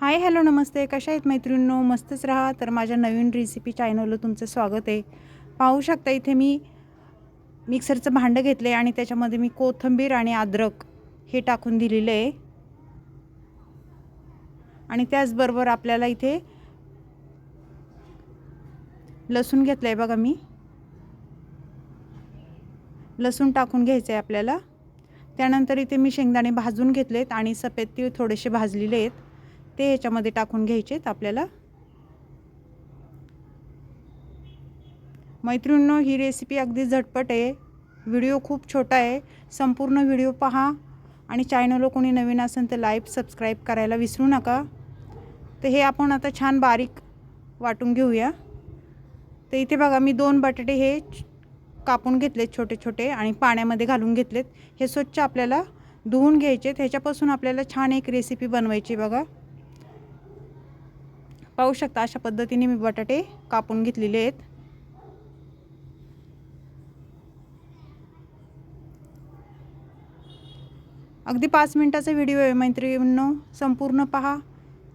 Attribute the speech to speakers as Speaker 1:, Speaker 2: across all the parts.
Speaker 1: Hi hello नमस्ते. कशा आहेत मैत्रिणींनो? मस्तच राहा. तर माझ्या नवीन रेसिपी चॅनलला तुमचं स्वागत आहे. पाहू शकता इथे मी मिक्सरचं भांडं घेतलं आहे आणि त्याच्यामध्ये मी कोथिंबीर आणि अद्रक हे टाकून दिलेलं आहे. आणि त्याचबरोबर आपल्याला इथे लसूण घेतलं आहे बघा मी. लसूण टाकून घ्यायचं आहे आपल्याला. त्यानंतर इथे मी शेंगदाणे भाजून घेतलेत आणि सफेद तीळ थोडेसे भाजलेले आहेत. ते ह्याच्यामध्ये टाकून घ्यायचे आहेत आपल्याला. मैत्रिणींनो ही रेसिपी अगदी झटपट आहे. व्हिडिओ खूप छोटा आहे. संपूर्ण व्हिडिओ पहा आणि चॅनलवर कोणी नवीन असेल तर लाईव्ह सबस्क्राईब करायला विसरू नका. तर हे आपण आता छान बारीक वाटून घेऊया. तर इथे बघा मी दोन बटाटे हे कापून घेतलेत छोटे छोटे आणि पाण्यामध्ये घालून घेतलेत. हे स्वच्छ आपल्याला धुवून घ्यायचे ह्याच्यापासून आपल्याला छान एक रेसिपी बनवायची बघा. पाहू शकता अशा पद्धतीने मी बटाटे कापून घेतलेले आहेत. अगदी पाच मिनटाचा व्हिडिओ आहे मैत्रिणींनो. संपूर्ण पहा.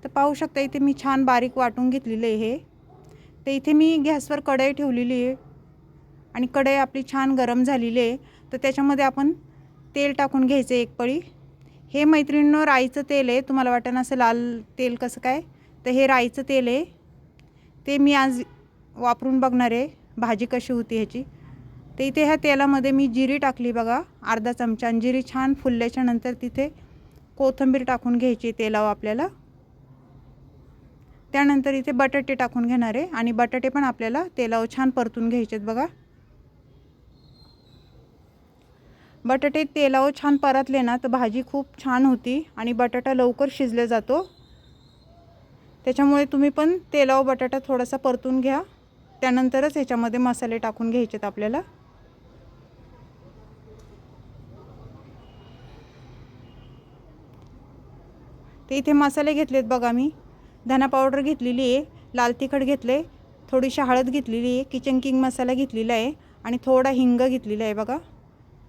Speaker 1: तर पाहू शकता इथे मी छान बारीक वाटून घेतलेले आहे. हे तर इथे मी गॅसवर कढई ठेवलेली आहे. आणि कढई आपली छान गरम झालेली आहे. तर त्याच्यामध्ये आपण तेल टाकून घ्यायचं एक पळी. हे मैत्रिणींनो राईचं तेल आहे. तुम्हाला वाटतं असं लाल तेल कसं काय? तर हे राईचं तेल आहे. ते मी आज वापरून बघणार आहे. भाजी कशी होती ह्याची. तर इथे ह्या तेलामध्ये मी जिरी टाकली बघा अर्धा चमचा. आणि जिरी छान फुलल्याच्या नंतर तिथे कोथिंबीर टाकून घ्यायची तेलावर आपल्याला. त्यानंतर इथे बटाटे टाकून घेणार आहे. आणि बटाटे पण आपल्याला तेलावर छान परतून घ्यायचे आहेत बघा. बटाटे तेलावर छान परतले ना तर भाजी खूप छान होती. आणि बटाटा लवकर शिजले जातो. त्याच्यामुळे तुम्ही पण तेलावर बटाटा थोडासा परतून घ्या. त्यानंतरच ह्याच्यामध्ये मसाले टाकून घ्यायचेत आपल्याला. ते इथे मसाले घेतलेत बघा मी. धना पावडर घेतलेली आहे लाल तिखट घेतले थोडीशी हळद घेतलेली आहे किचन किंग मसाला घेतलेला आहे आणि थोडा हिंग घेतलेला आहे बघा.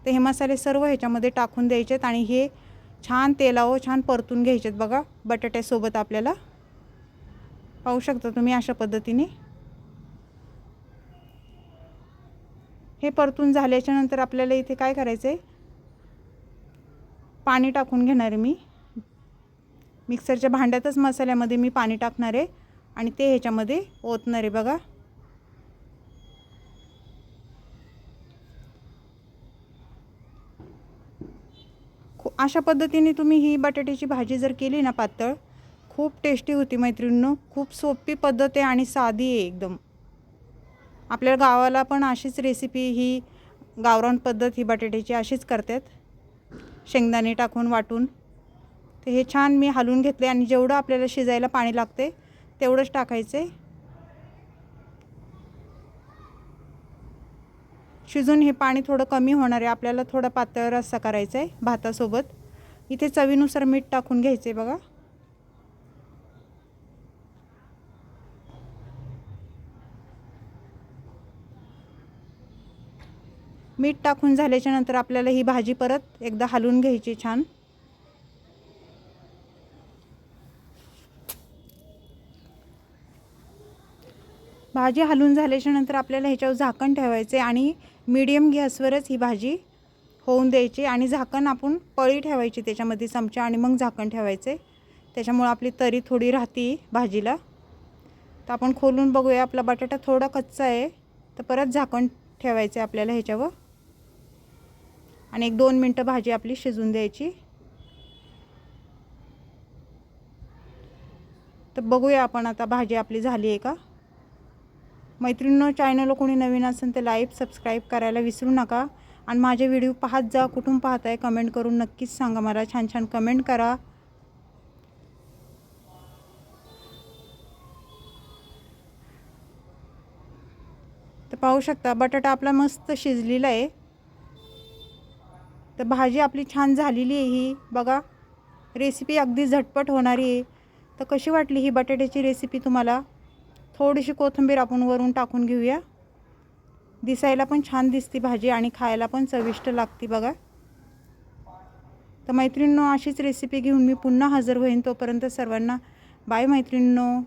Speaker 1: तर हे मसाले सर्व ह्याच्यामध्ये टाकून द्यायचे आहेत आणि हे छान तेलावं छान परतून घ्यायचे आहेत बघा बटाट्यासोबत आपल्याला. पाहू शकता तुम्ही अशा पद्धतीने. हे परतून झाल्याच्यानंतर आपल्याला इथे काय करायचं आहे पाणी टाकून घेणार आहे मी. मिक्सरच्या भांड्यातच मसाल्यामध्ये मी पाणी टाकणार आहे आणि ते ह्याच्यामध्ये ओतणार आहे बघा. खू अशा पद्धतीने तुम्ही ही बटाट्याची भाजी जर केली ना पातळ खूप टेस्टी होती मैत्रिणींनो. खूप सोपी पद्धत आहे आणि साधी आहे एकदम. आपल्या गावाला पण अशीच रेसिपी ही गावरान पद्धत ही बटाट्याची अशीच करतात. शेंगदाणे टाकून वाटून. तर हे छान मी हलवून घेतले आणि जेवढं आपल्याला शिजायला पाणी लागते तेवढंच टाकायचं आहे शिजून हे पाणी थोडं कमी होणार आहे. आपल्याला थोडं पातळ रस्सा करायचा आहे भातासोबत. इथे चवीनुसार मीठ टाकून घ्यायचं आहे बघा. मीठ टाकून झाल्याच्यानंतर आपल्याला ही भाजी परत एकदा हलवून घ्यायची छान. भाजी हलवून झाल्याच्यानंतर आपल्याला ह्याच्यावर झाकण ठेवायचे आणि मीडियम गॅसवरच ही भाजी होऊन द्यायची आणि झाकण आपण पळी ठेवायची त्याच्यामध्ये चमचा आणि मग झाकण ठेवायचे. त्याच्यामुळं आपली तरी थोडी राहते भाजीला. तर आपण खोलून बघूया आपला बटाटा थोडा कच्चा आहे तर परत झाकण ठेवायचं आहे आपल्याला ह्याच्यावर. आणि एक दोन मिनटं भाजी आपली शिजून द्यायची. तर बघूया आपण आता भाजी आपली झाली आहे का? मैत्रिणीनं चॅनल कोणी नवीन असेल तर लाईव्ह सबस्क्राईब करायला विसरू नका. आणि माझे व्हिडिओ पाहत जा कुठून पाहताय कमेंट करून नक्कीच सांगा मला. छान छान कमेंट करा. तर पाहू शकता बटाटा आपला मस्त शिजलेला आहे. तर भाजी आपली छान झालेली आहे ही. बघा रेसिपी अगदी झटपट होणारी आहे. तर कशी वाटली ही बटाट्याची रेसिपी तुम्हाला? थोडीशी कोथिंबीर आपण वरून टाकून घेऊया. दिसायला पण छान दिसते भाजी आणि खायला पण चविष्ट लागते बघा. तर मैत्रिणींनो अशीच रेसिपी घेऊन मी पुन्हा हजर होईन तोपर्यंत सर्वांना. बाय मैत्रिणींनो.